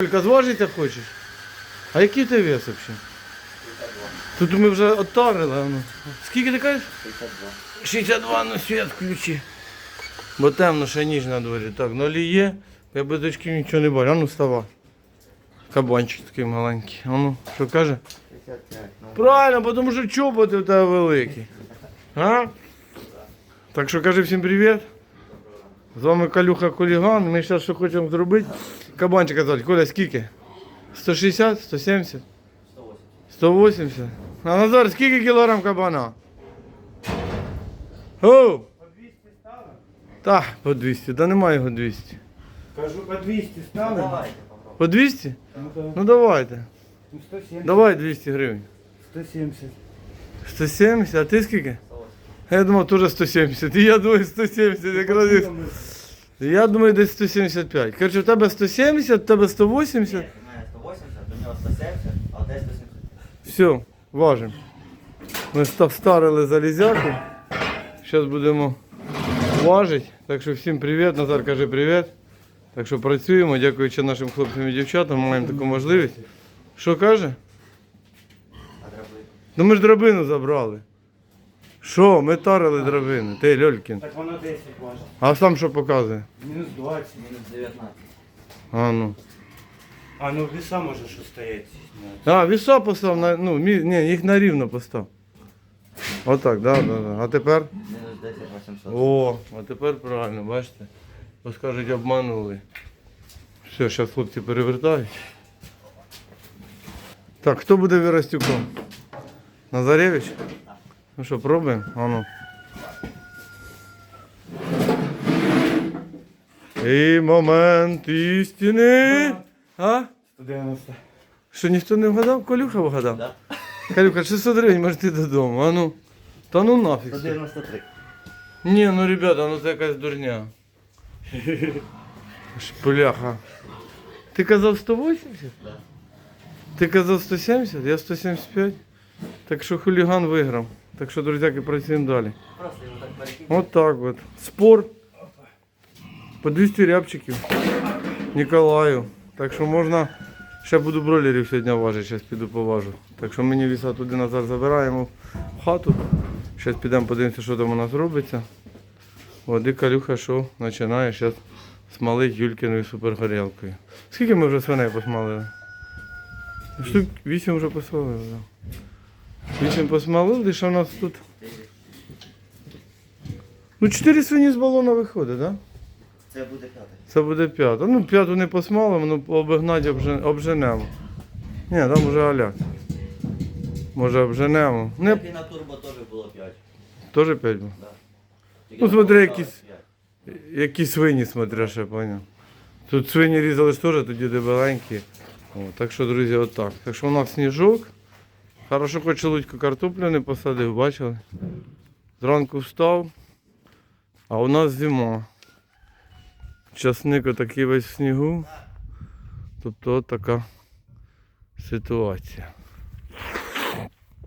Тільки зважити хочеш? А який ти вес взагалі? Тут ми вже оттарили. а Ну. Скільки ти кажеш? 62. 62 на світ включи. Бо темно, ще ніж на дворі. Так, нолі є, я без очків нічого не бачу. А ну вставай. Кабанчик такий маленький. А ну, що каже? 55. Ну, Правильно, бо тому що чоботи в тебе великі. А? Так що кажи всім привіт. З вами Калюха Коліган. Ми зараз що хочемо зробити. Кабанчика звати. Коля, скільки? 160, 170? 180. А Назар, скільки кілограм кабана? О! Так, по 200. Да немає його 200. Кажу, по 200 стали? давайте. По 200? Ну, да. Ну давайте. Ну, 170. Давай 200 гривень. 170. 170, а ти скільки? 180. Я думав, теж 170. І я думаю, 170. Якраз я думаю, десь 175. Коротше, в тебе 170, в тебе 180. Ні, у мене 180, до нього 170, а десь 170. Все, важимо. Ми ста- встарили залізяку. Зараз будемо важити. Так що всім привіт. Назар каже привіт. Так що працюємо, дякуючи нашим хлопцям і дівчатам, маємо таку можливість. Що каже? А дробли? Ну ми ж драбину забрали. Що, ми тарили драбину. Ти Льолькін. Так воно 10 важить. А сам що показує? Мінус 20. Мінус 19. А ну. А, ну веса може що стоять. А, віса постав на. Ну, мі, ні, їх на рівно постав. Отак, да, да, да. А тепер? Мінус 10, 800. О, а тепер правильно, бачите? Бо скажуть, обманули. Все, зараз хлопці перевертають. Так, хто буде Вірастюком? Назаревич? Ну що, пробуємо? А ну. І момент істини. А? 190. Що ніхто не вгадав? Колюха вгадав? Да? Калюха, 600 гривень, може ти додому. А ну. Та ну нафіг. 193. Ні, ну ребята, ну це якась дурня. Шпляха. Ти казав 180? Да. Ти казав 170, я 175. Так що хуліган виграв. Так що, друзяки, працюємо далі. От так от. Спор. По 200 рябчиків. Ніколаю. Так що можна. Ще буду бройлерів сьогодні важити, зараз піду поважу. Так що мені віса туди назад забираємо в хату. Зараз підемо подивимося, що там у нас робиться. І Калюха, що починає зараз смалити Юлькіною супергорілкою. Скільки ми вже свиней посмалили? Штук 8 вже посмалили. 8 посмалили, що у нас тут? Ну, 4 свині з балона виходить, так? Да? Це буде п'ятий. Це буде п'ята. Ну, п'яту не посмалимо, ну обігнати обженемо. Ні, там вже аляк. Може обженемо. Не, і на турбо теж було 5. теж п'ять було. Да. Ну, смотри, якісь- Які свині, смотря, ще поняв. Тут свині різали теж, тоді дебеленькі. О, так що, друзі, отак. Так що у нас сніжок. Хорошо, хоч лудьку картоплю не посадив, бачили? Зранку встав, а у нас зима. Часник отакий весь в снігу. Тобто така ситуація.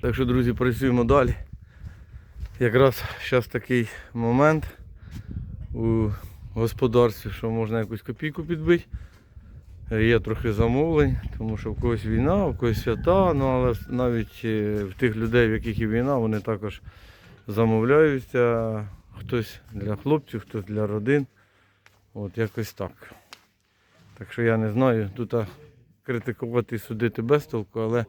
Так що, друзі, працюємо далі. Якраз зараз такий момент у господарстві, що можна якусь копійку підбити. Є трохи замовлень, тому що в когось війна, в когось свята, ну але навіть е, в тих людей, в яких є війна, вони також замовляються. Хтось для хлопців, хтось для родин. От якось так. Так що я не знаю, тут критикувати і судити без толку, але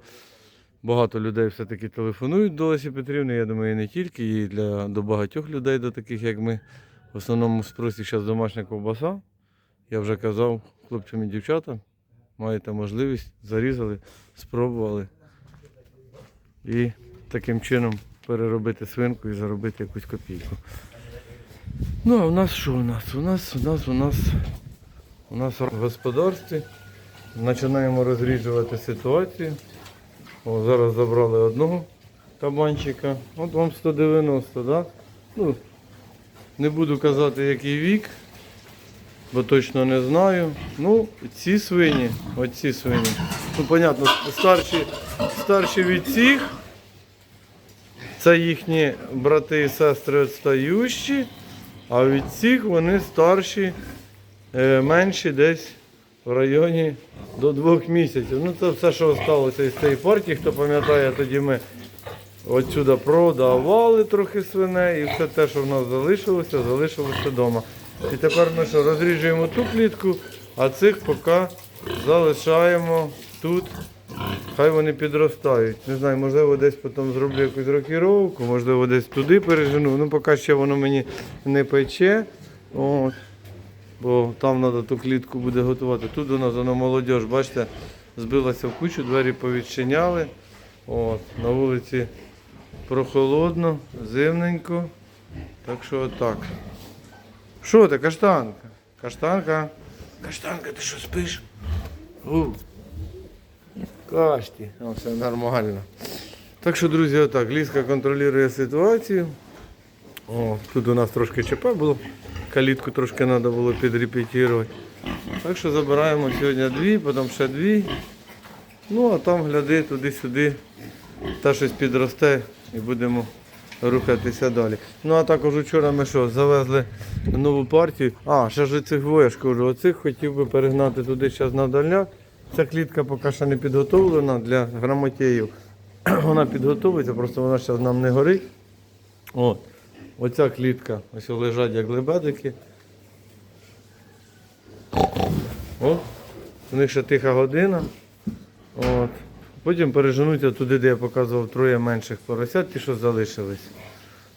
багато людей все-таки телефонують до Лесі Петрівни. Я думаю, і не тільки, і для, до багатьох людей, до таких як ми. В основному спросі зараз домашня ковбаса. Я вже казав хлопцям і дівчатам, маєте можливість, зарізали, спробували. І таким чином переробити свинку і заробити якусь копійку. Ну, а в нас що у нас? У нас, у нас, у нас, у нас в господарстві. Починаємо розріджувати ситуацію. О, зараз забрали одного кабанчика. От вам 190, да? Ну, не буду казати, який вік, бо точно не знаю. Ну, ці свині, оці свині. Ну, понятно, старші, старші від цих. Це їхні брати і сестри відстаючі, а від цих вони старші, е, менші десь в районі до двох місяців. Ну це все, що залишилося із цієї партії. Хто пам'ятає, тоді ми отсюди продавали трохи свиней і все те, що в нас залишилося, залишилося вдома. І тепер ми що, розріжуємо ту клітку, а цих поки залишаємо тут. Хай вони підростають. Не знаю, можливо, десь потім зроблю якусь рокіровку, можливо, десь туди пережену. Ну, поки ще воно мені не пече. От. Бо там треба ту клітку буде готувати. Тут у нас воно молодіж, бачите, збилася в кучу, двері повідчиняли. От, на вулиці прохолодно, зимненько. Так що отак. Що ти, каштанка? Каштанка? Каштанка, ти що спиш? У. Кашті, О, все нормально. Так що, друзі, отак, Ліска контролює ситуацію. О, тут у нас трошки ЧП було. Калітку трошки треба було підрепетувати. Так що забираємо сьогодні дві, потім ще дві. Ну, а там гляди туди-сюди. Та щось підросте і будемо рухатися далі. Ну а також вчора ми що, завезли нову партію. А, ще ж цих кажу, оцих хотів би перегнати туди зараз на дальняк. Ця клітка поки що не підготовлена для грамотеїв. Вона підготовиться, просто вона зараз нам не горить. От. Оця клітка, ось лежать як лебедики. О, у них ще тиха година. От. Потім переженуться туди, де я показував троє менших поросят, ті, що залишились.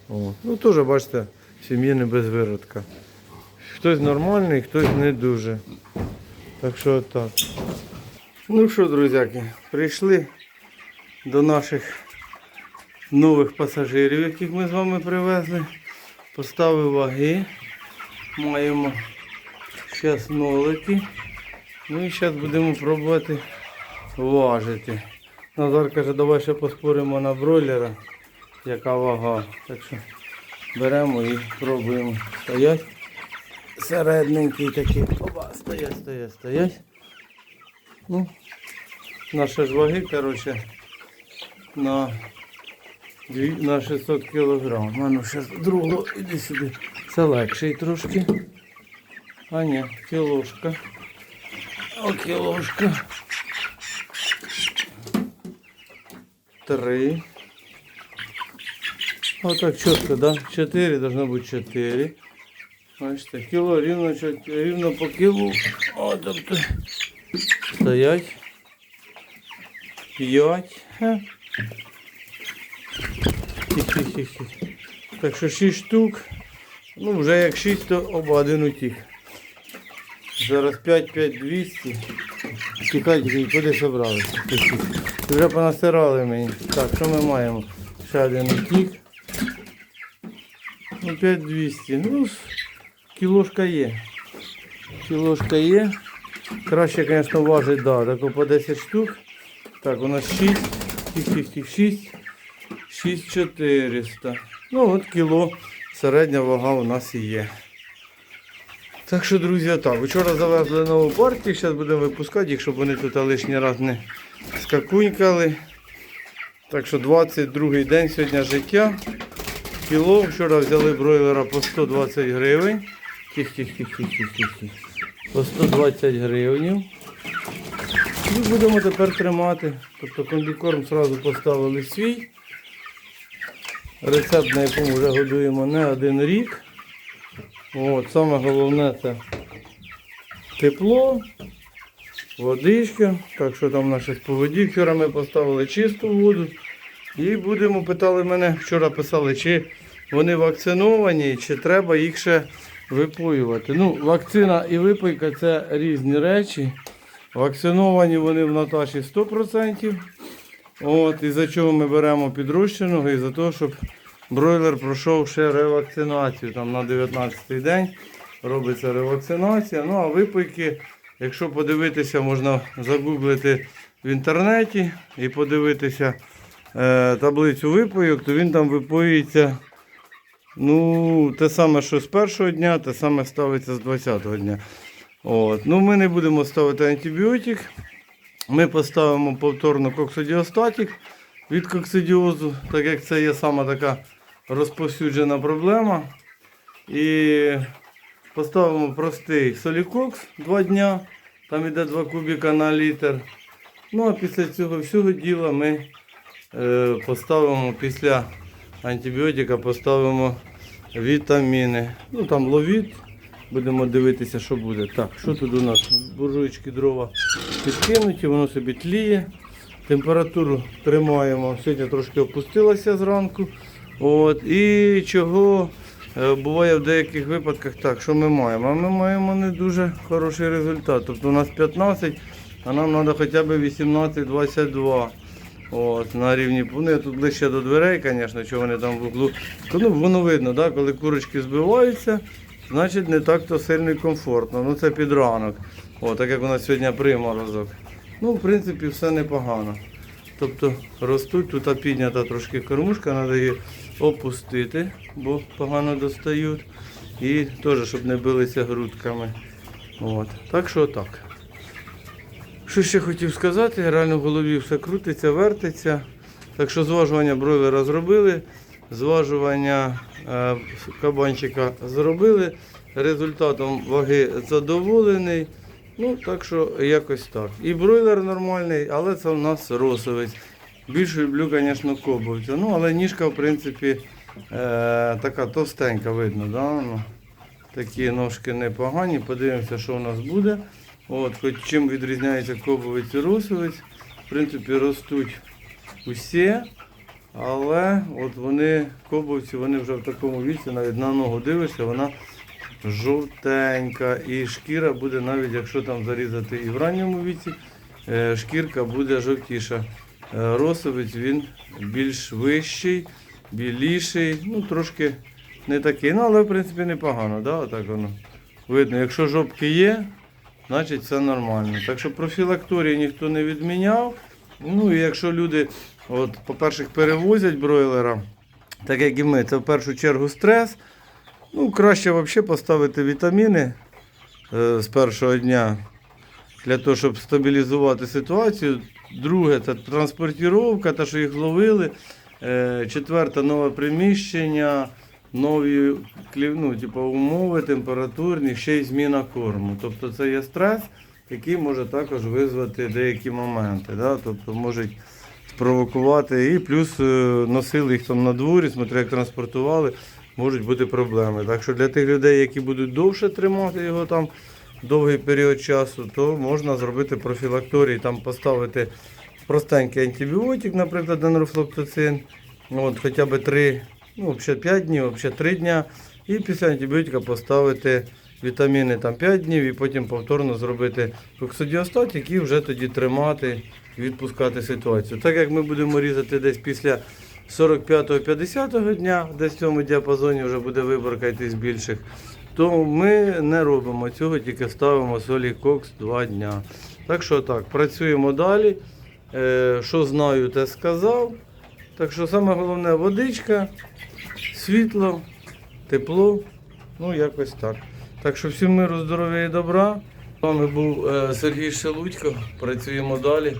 О. Ну теж, бачите, сім'ї не без виродка. Хтось нормальний, хтось не дуже. Так що так. Ну що, друзяки, прийшли до наших нових пасажирів, яких ми з вами привезли. Поставив ваги. Маємо зараз нолики. Ну і зараз будемо пробувати важити. Назар каже, давай ще поспоримо на бройлера, яка вага. Так що беремо і пробуємо. Стоять. Середненький такий. Оба, стоять, стоять, стоять. Ну, наші ж ваги, коротше, на, на 600 кілограм. А ну, зараз другого, іди сюди. Це легший трошки. А ні, кілошка. О, кілошка. Три. Отак чітко, да? Чотири, должно бути чотири. Бачите, кіло рівно, рівно по кілу. О, тобто. Стоять. П'ять. Так що 6 штук. Ну, вже як 6, то оба один утік. Зараз 5, 5, 200. Тікайте, куди собралися? Вже понасирали мені. Так, що ми маємо? Ще один утік. Ну, 5200. Ну, кілошка є. Кілошка є. Краще, звісно, важить, да, тако по 10 штук. Так, у нас 6. Тих, тих, тих, 6. 6400. Ну, от кіло. Середня вага у нас і є. Так що, друзі, так. Вчора завезли нову партію, зараз будемо випускати щоб вони тут лишній раз не скакунькали. Так що 22 день сьогодні життя. Кіло. Вчора взяли бройлера по 120 гривень. Тих, тих, тих, тих, тих, тих, тих. По 120 гривень. І будемо тепер тримати. Тобто комбікорм одразу поставили свій. Рецепт, на якому вже годуємо не один рік. От, саме головне це тепло, водичка. Так що там наші споводі. Вчора ми поставили чисту воду. І будемо, питали мене, вчора писали, чи вони вакциновані, чи треба їх ще випоювати. Ну, вакцина і випойка це різні речі. Вакциновані вони в Наташі 100%. От, із-за чого ми беремо підрощеного, із-за того, щоб бройлер пройшов ще ревакцинацію. Там на 19-й день робиться ревакцинація. Ну а випойки, якщо подивитися, можна загуглити в інтернеті і подивитися е, таблицю випойок, то він там випоюється ну, те саме, що з першого дня, те саме ставиться з 20-го дня. От. Ну, ми не будемо ставити антибіотик. Ми поставимо повторно коксидіостатик від коксидіозу, так як це є сама така розповсюджена проблема. І поставимо простий солікокс 2 дня. Там іде 2 кубіка на літр. Ну а після цього всього діла ми е, поставимо після антибіотика поставимо вітаміни. Ну там ловіт. Будемо дивитися, що буде. Так, що тут у нас? Буржуйчики дрова підкинуті, воно собі тліє. Температуру тримаємо. Сьогодні трошки опустилася зранку. От. І чого буває в деяких випадках так, що ми маємо? А ми маємо не дуже хороший результат. Тобто у нас 15, а нам треба хоча б 18-22. От, на рівні, ну я тут ближче до дверей, звісно, що вони там в углу. Ну, воно видно, да, коли курочки збиваються, значить не так то сильно і комфортно. Ну це під ранок. О, так як у нас сьогодні приморозок. Ну, в принципі, все непогано. Тобто ростуть, тут піднята трошки кормушка, треба її опустити, бо погано достають. І теж, щоб не билися грудками. От. Так що так. Що ще хотів сказати, реально в голові все крутиться, вертиться. Так що зважування бройлера зробили, зважування е, кабанчика зробили. Результатом ваги задоволений. Ну, так що якось так. І бройлер нормальний, але це у нас росовець. Більше люблю, звісно, кобовця. Ну, але ніжка, в принципі, е, така товстенька видно. Да? Ну, такі ножки непогані. Подивимося, що у нас буде. От, хоч чим відрізняється кобовець і росовець. В принципі, ростуть усі. Але от вони, кобовці, вони вже в такому віці, навіть на ногу дивишся, вона жовтенька. І шкіра буде, навіть якщо там зарізати і в ранньому віці, е, шкірка буде жовтіша. Е, Росовець він більш вищий, біліший, ну трошки не такий. Ну, але в принципі непогано, да? Отак воно. Видно, якщо жопки є, значить все нормально. Так що профілакторії ніхто не відміняв. Ну і якщо люди, от, по-перше, перевозять бройлера, так як і ми, це в першу чергу стрес. Ну, краще взагалі поставити вітаміни е, з першого дня для того, щоб стабілізувати ситуацію. Друге це транспортіровка, те, що їх ловили. Е, Четверте нове приміщення, нові ну, типу, умови температурні, ще й зміна корму. Тобто це є стрес, який може також визвати деякі моменти. Да? Тобто можуть спровокувати. І плюс е, носили їх там на дворі, смотри, як транспортували, можуть бути проблеми. Так що для тих людей, які будуть довше тримати його там довгий період часу, то можна зробити профілакторій, там поставити простенький антибіотик, наприклад, денрофлоктоцин, от, хоча б 3, ну, взагалі 5 днів, взагалі 3 дня. І після антибіотика поставити вітаміни там 5 днів і потім повторно зробити коксодіостат, який вже тоді тримати і відпускати ситуацію. Так як ми будемо різати десь після 45-50 дня, десь в цьому діапазоні вже буде виборка йти з більших, то ми не робимо цього, тільки ставимо солі кокс 2 дня. Так що так, працюємо далі. Е, що знаю, те сказав. Так що саме головне водичка, світло, тепло. Ну, якось так. Так що всім миру, здоров'я і добра. З вами був е, Сергій Шелудько. Працюємо далі,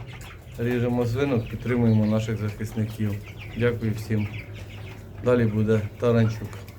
ріжемо свинок, підтримуємо наших захисників. Дякую всім. Далі буде Таранчук.